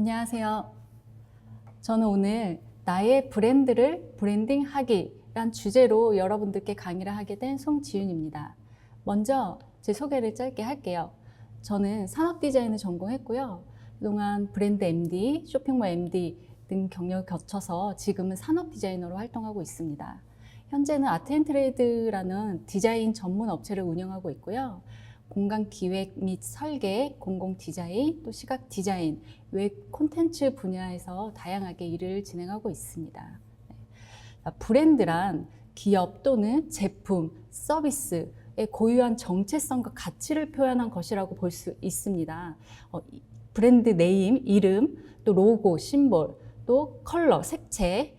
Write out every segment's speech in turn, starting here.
안녕하세요. 저는 오늘 나의 브랜드를 브랜딩하기란 주제로 여러분들께 강의를 하게 된 송지윤입니다. 먼저 제 소개를 짧게 할게요. 저는 산업 디자인을 전공했고요. 그동안 브랜드 MD, 쇼핑몰 MD 등 경력을 거쳐서 지금은 산업 디자이너로 활동하고 있습니다. 현재는 아트앤트레이드라는 디자인 전문 업체를 운영하고 있고요. 공간 기획 및 설계, 공공 디자인, 또 시각 디자인, 웹 콘텐츠 분야에서 다양하게 일을 진행하고 있습니다. 네. 아, 브랜드란 기업 또는 제품, 서비스 의 고유한 정체성과 가치를 표현한 것이라고 볼 수 있습니다. 어, 이 브랜드 네임, 이름, 또 로고, 심볼, 또 컬러, 색채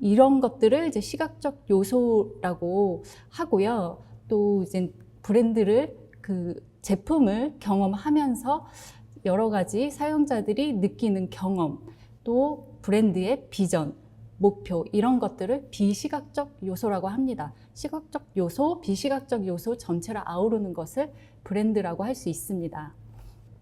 이런 것들을 이제 시각적 요소라고 하고요. 또 이제 브랜드를 그 제품을 경험하면서 여러 가지 사용자들이 느끼는 경험, 또 브랜드의 비전, 목표 이런 것들을 비시각적 요소라고 합니다. 시각적 요소, 비시각적 요소 전체를 아우르는 것을 브랜드라고 할 수 있습니다.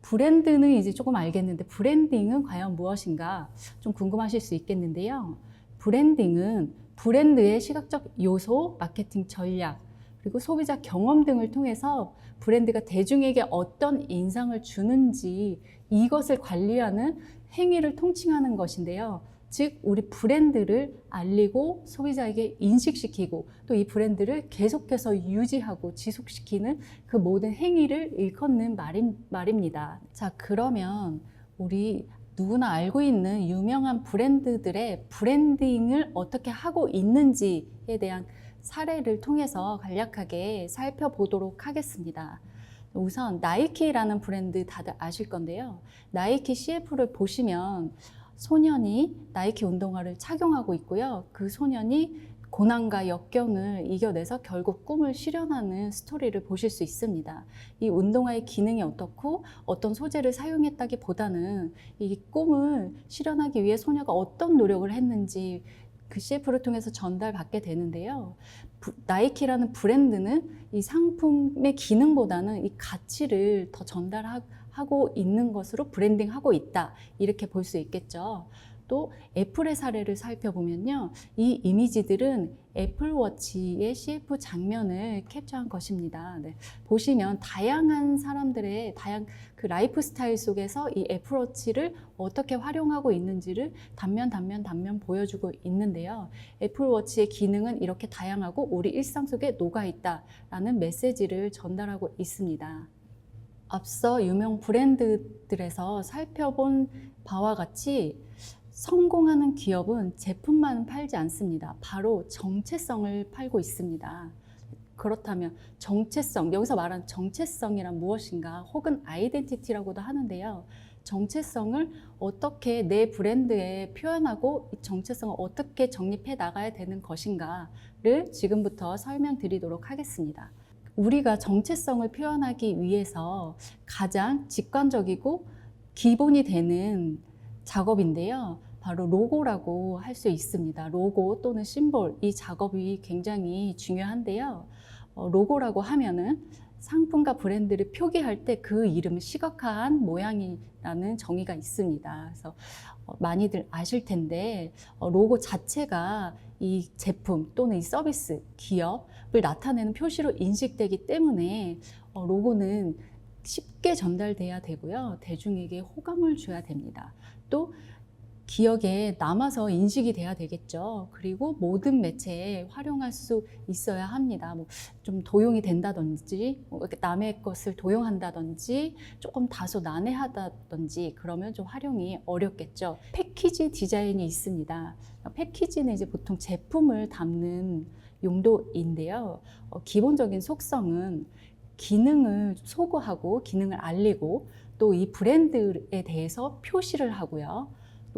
브랜드는 이제 조금 알겠는데 브랜딩은 과연 무엇인가 좀 궁금하실 수 있겠는데요. 브랜딩은 브랜드의 시각적 요소, 마케팅 전략, 그리고 소비자 경험 등을 통해서 브랜드가 대중에게 어떤 인상을 주는지 이것을 관리하는 행위를 통칭하는 것인데요. 즉, 우리 브랜드를 알리고 소비자에게 인식시키고 또 이 브랜드를 계속해서 유지하고 지속시키는 그 모든 행위를 일컫는 말임, 말입니다. 자, 그러면 우리 누구나 알고 있는 유명한 브랜드들의 브랜딩을 어떻게 하고 있는지에 대한 사례를 통해서 간략하게 살펴보도록 하겠습니다. 우선 나이키라는 브랜드 다들 아실 건데요. 나이키 CF를 보시면 소년이 나이키 운동화를 착용하고 있고요. 그 소년이 고난과 역경을 이겨내서 결국 꿈을 실현하는 스토리를 보실 수 있습니다. 이 운동화의 기능이 어떻고 어떤 소재를 사용했다기보다는 이 꿈을 실현하기 위해 소녀가 어떤 노력을 했는지 그 CF를 통해서 전달받게 되는데요. 부, 나이키라는 브랜드는 이 상품의 기능보다는 이 가치를 더 전달하고 있는 것으로 브랜딩하고 있다. 이렇게 볼 수 있겠죠. 또 애플의 사례를 살펴보면요. 이 이미지들은 애플워치의 CF 장면을 캡처한 것입니다. 네. 보시면 다양한 사람들의 다양 그 라이프 스타일 속에서 이 애플워치를 어떻게 활용하고 있는지를 단면 단면 단면 보여주고 있는데요. 애플워치의 기능은 이렇게 다양하고 우리 일상 속에 녹아 있다라는 메시지를 전달하고 있습니다. 앞서 유명 브랜드들에서 살펴본 바와 같이 성공하는 기업은 제품만 팔지 않습니다. 바로 정체성을 팔고 있습니다. 그렇다면 정체성, 여기서 말하는 정체성이란 무엇인가 혹은 아이덴티티라고도 하는데요. 정체성을 어떻게 내 브랜드에 표현하고 이 정체성을 어떻게 정립해 나가야 되는 것인가를 지금부터 설명드리도록 하겠습니다. 우리가 정체성을 표현하기 위해서 가장 직관적이고 기본이 되는 작업인데요. 바로 로고라고 할 수 있습니다. 로고 또는 심볼 이 작업이 굉장히 중요한데요. 어, 로고라고 하면은 상품과 브랜드를 표기할 때 그 이름을 시각화한 모양이라는 정의가 있습니다. 그래서 어, 많이들 아실 텐데 어, 로고 자체가 이 제품 또는 이 서비스, 기업을 나타내는 표시로 인식되기 때문에 어, 로고는 쉽게 전달돼야 되고요. 대중에게 호감을 줘야 됩니다. 또 기억에 남아서 인식이 돼야 되겠죠. 그리고 모든 매체에 활용할 수 있어야 합니다. 뭐 좀 도용이 된다든지, 뭐 이렇게 남의 것을 도용한다든지, 조금 다소 난해하다든지, 그러면 좀 활용이 어렵겠죠. 패키지 디자인이 있습니다. 패키지는 이제 보통 제품을 담는 용도인데요. 어, 기본적인 속성은 기능을 소구하고 기능을 알리고 또 이 브랜드에 대해서 표시를 하고요.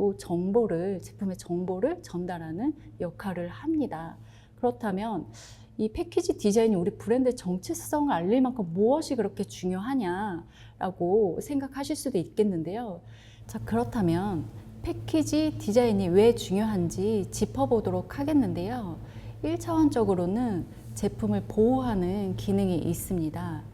또 정보를 제품의 정보를 전달하는 역할을 합니다. 그렇다면 이 패키지 디자인이 우리 브랜드의 정체성을 알릴 만큼 무엇이 그렇게 중요하냐라고 생각하실 수도 있겠는데요. 자, 그렇다면 패키지 디자인이 왜 중요한지 짚어보도록 하겠는데요. 1차원적으로는 제품을 보호하는 기능이 있습니다.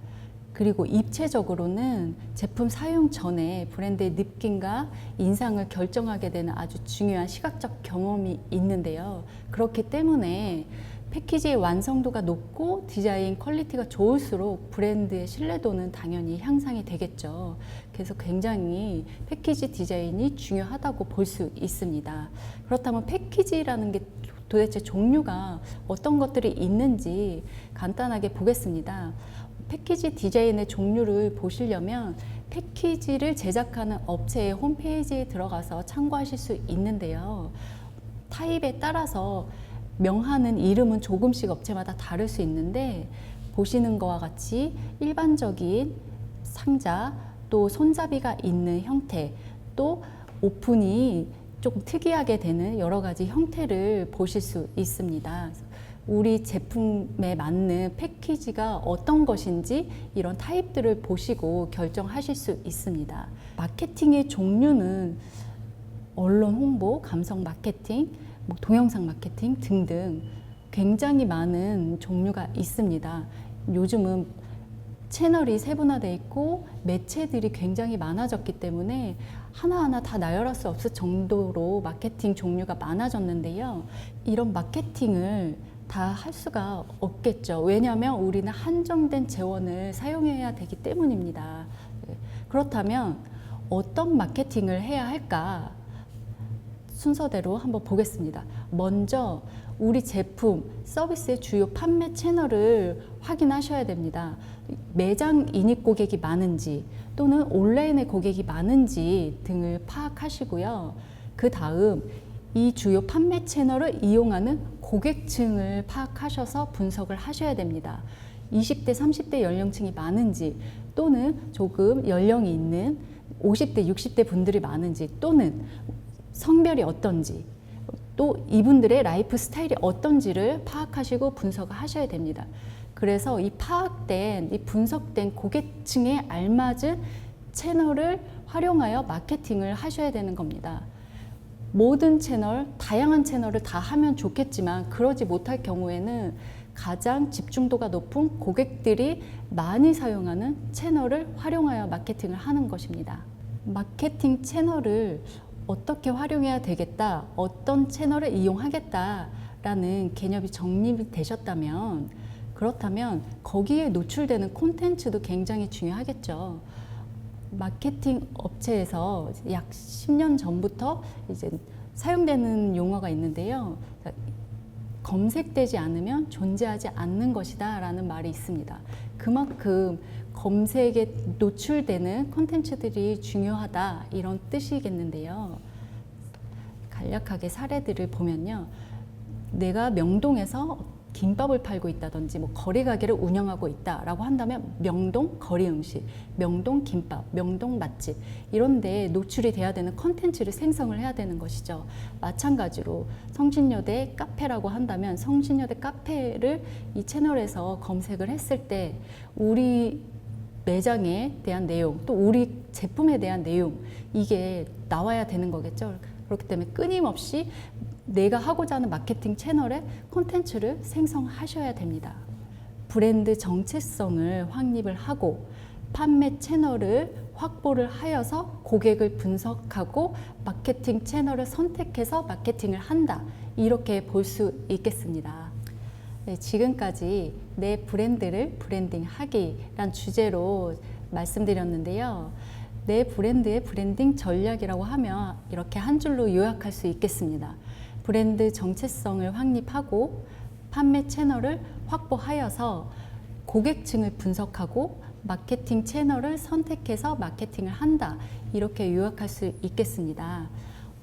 그리고 입체적으로는 제품 사용 전에 브랜드의 느낌과 인상을 결정하게 되는 아주 중요한 시각적 경험이 있는데요. 그렇기 때문에 패키지의 완성도가 높고 디자인 퀄리티가 좋을수록 브랜드의 신뢰도는 당연히 향상이 되겠죠. 그래서 굉장히 패키지 디자인이 중요하다고 볼 수 있습니다. 그렇다면 패키지라는 게 도대체 종류가 어떤 것들이 있는지 간단하게 보겠습니다. 패키지 디자인의 종류를 보시려면 패키지를 제작하는 업체의 홈페이지에 들어가서 참고하실 수 있는데요. 타입에 따라서 명하는 이름은 조금씩 업체마다 다를 수 있는데 보시는 것과 같이 일반적인 상자 또 손잡이가 있는 형태 또 오픈이 조금 특이하게 되는 여러 가지 형태를 보실 수 있습니다. 우리 제품에 맞는 패키지가 어떤 것인지 이런 타입들을 보시고 결정하실 수 있습니다. 마케팅의 종류는 언론 홍보, 감성 마케팅, 뭐 동영상 마케팅 등등 굉장히 많은 종류가 있습니다. 요즘은 채널이 세분화돼 있고 매체들이 굉장히 많아졌기 때문에 하나하나 다 나열할 수 없을 정도로 마케팅 종류가 많아졌는데요. 이런 마케팅을 다 할 수가 없겠죠. 왜냐하면 우리는 한정된 재원을 사용해야 되기 때문입니다. 네. 그렇다면 어떤 마케팅을 해야 할까? 순서대로 한번 보겠습니다. 먼저 우리 제품, 서비스의 주요 판매 채널을 확인하셔야 됩니다. 매장 인입 고객이 많은지 또는 온라인의 고객이 많은지 등을 파악하시고요. 그 다음 이 주요 판매 채널을 이용하는 고객층을 파악하셔서 분석을 하셔야 됩니다. 20대, 30대 연령층이 많은지 또는 조금 연령이 있는 50대, 60대 분들이 많은지 또는 성별이 어떤지 또 이분들의 라이프 스타일이 어떤지를 파악하시고 분석을 하셔야 됩니다. 그래서 이 파악된, 이 분석된 고객층에 알맞은 채널을 활용하여 마케팅을 하셔야 되는 겁니다. 모든 채널, 다양한 채널을 다 하면 좋겠지만 그러지 못할 경우에는 가장 집중도가 높은 고객들이 많이 사용하는 채널을 활용하여 마케팅을 하는 것입니다. 마케팅 채널을 어떻게 활용해야 되겠다, 어떤 채널을 이용하겠다라는 개념이 정립이 되셨다면 그렇다면 거기에 노출되는 콘텐츠도 굉장히 중요하겠죠. 마케팅 업체에서 약 10년 전부터 이제 사용되는 용어가 있는데요. 검색되지 않으면 존재하지 않는 것이다 라는 말이 있습니다. 그만큼 검색에 노출되는 콘텐츠들이 중요하다 이런 뜻이겠는데요. 간략하게 사례들을 보면요. 내가 명동에서 김밥을 팔고 있다든지 뭐 거리 가게를 운영하고 있다라고 한다면 명동 거리 음식, 명동 김밥, 명동 맛집 이런 데 노출이 돼야 되는 컨텐츠를 생성을 해야 되는 것이죠. 마찬가지로 성신여대 카페라고 한다면 성신여대 카페를 이 채널에서 검색을 했을 때 우리 매장에 대한 내용 또 우리 제품에 대한 내용 이게 나와야 되는 거겠죠. 그렇기 때문에 끊임없이 내가 하고자 하는 마케팅 채널에 콘텐츠를 생성하셔야 됩니다. 브랜드 정체성을 확립을 하고 판매 채널을 확보를 하여서 고객을 분석하고 마케팅 채널을 선택해서 마케팅을 한다. 이렇게 볼 수 있겠습니다. 네, 지금까지 내 브랜드를 브랜딩하기란 주제로 말씀드렸는데요. 내 브랜드의 브랜딩 전략이라고 하면 이렇게 한 줄로 요약할 수 있겠습니다. 브랜드 정체성을 확립하고 판매 채널을 확보하여서 고객층을 분석하고 마케팅 채널을 선택해서 마케팅을 한다. 이렇게 요약할 수 있겠습니다.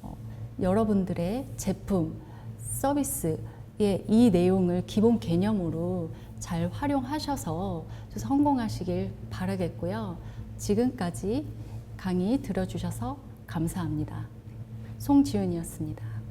어, 여러분들의 제품, 서비스의 이 내용을 기본 개념으로 잘 활용하셔서 성공하시길 바라겠고요. 지금까지 강의 들어주셔서 감사합니다. 송지윤이었습니다.